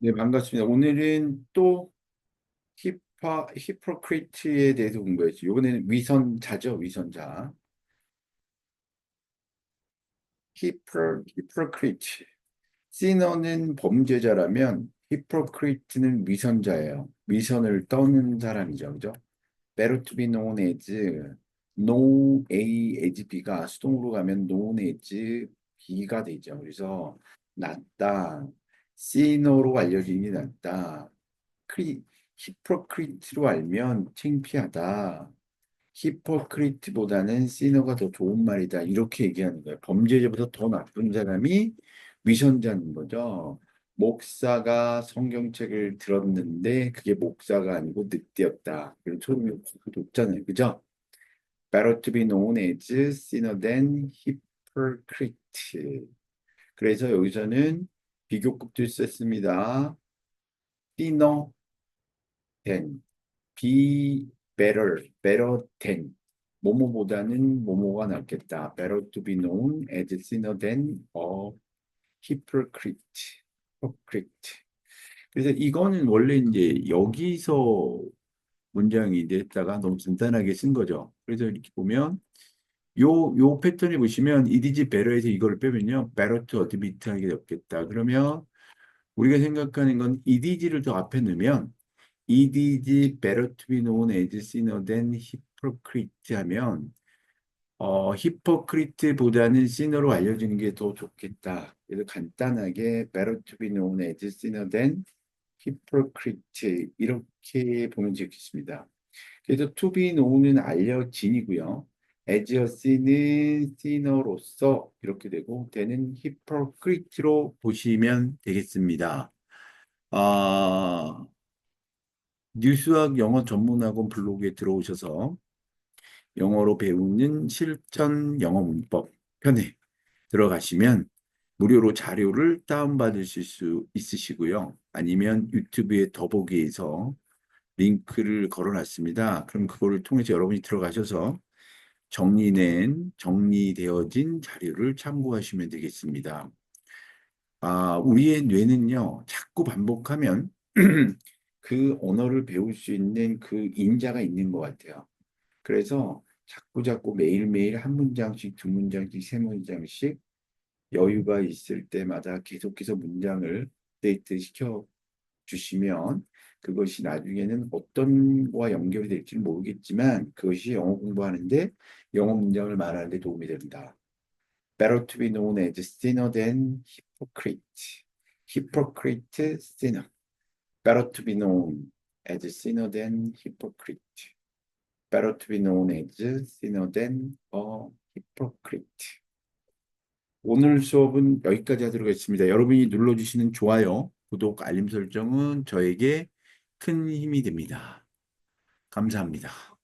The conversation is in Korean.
네, 반갑습니다. 오늘은 또 히파, 히포크리트에 대해서 공부했죠. 이번에는 위선자죠, 위선자. 히포, 히포크리트. 시너는 범죄자라면 히포크리트는 위선자예요. 위선을 떠는 사람이죠. 그죠? Better to be known as no A as B가 수동으로 가면 known as B가 되죠. 그래서 낫다. 시너로 알려지는 게 낫다. 크리, 히포크리트로 알면 창피하다. 히포크리트보다는 시너가 더 좋은 말이다. 이렇게 얘기하는 거예요. 범죄자보다 더 나쁜 사람이 위선자인 거죠. 목사가 성경책을 들었는데 그게 목사가 아니고 늑대였다. 그런 소름이 확 돋잖아요. 그죠? Better to be known as sinner than hypocrite. 그래서 여기서는 비교급도 썼습니다. sinner than, be better, better than. 뭐뭐보다는 뭐뭐가 낫겠다. Better to be known as sinner than a hypocrite. hypocrite. 그래서 이거는 원래 이제 여기서 문장이 됐다가 너무 간단하게 쓴 거죠. 그래서 이렇게 보면 요, 요 패턴을 보시면 is better에서 이걸 빼면요. to admit 하게 되겠다. 그러면 우리가 생각하는 건 is를 더 앞에 넣으면 is better to be known as sinner than hypocrite 하면 어, 히포크리트보다는 sinner로 알려지는 게 더 좋겠다. 그래서 간단하게 better to be known as sinner than hypocrite 이렇게 보면 좋겠습니다. 그래서 to be known은 알려진이고요. A sin은 sinner로서 이렇게 되고 되는 hypocrite로 보시면 되겠습니다. 아, 뉴스학 영어 전문학원 블로그에 들어오셔서 영어로 배우는 실전 영어 문법 편에 들어가시면 무료로 자료를 다운받으실 수 있으시고요. 아니면 유튜브에 더보기에서 링크를 걸어놨습니다. 그럼 그거를 통해서 여러분이 들어가셔서 정리된, 정리되어진 자료를 참고하시면 되겠습니다. 아, 우리의 뇌는요, 자꾸 반복하면 그 언어를 배울 수 있는 그 인자가 있는 것 같아요. 그래서 자꾸 자꾸 매일매일 한 문장씩, 두 문장씩, 세 문장씩 여유가 있을 때마다 계속해서 문장을 데이트 시켜 주시면 그것이 나중에는 어떤 거와 연결이 될지는 모르겠지만 그것이 영어 공부하는데 영어 문장을 말하는 데 도움이 됩니다. Better to be known as sinner than hypocrite. Hypocrite, sinner. Better to be known as sinner than hypocrite. Better to be known as sinner than a hypocrite. 오늘 수업은 여기까지 하도록 하겠습니다. 여러분이 눌러주시는 좋아요, 구독, 알림 설정은 저에게 큰 힘이 됩니다. 감사합니다.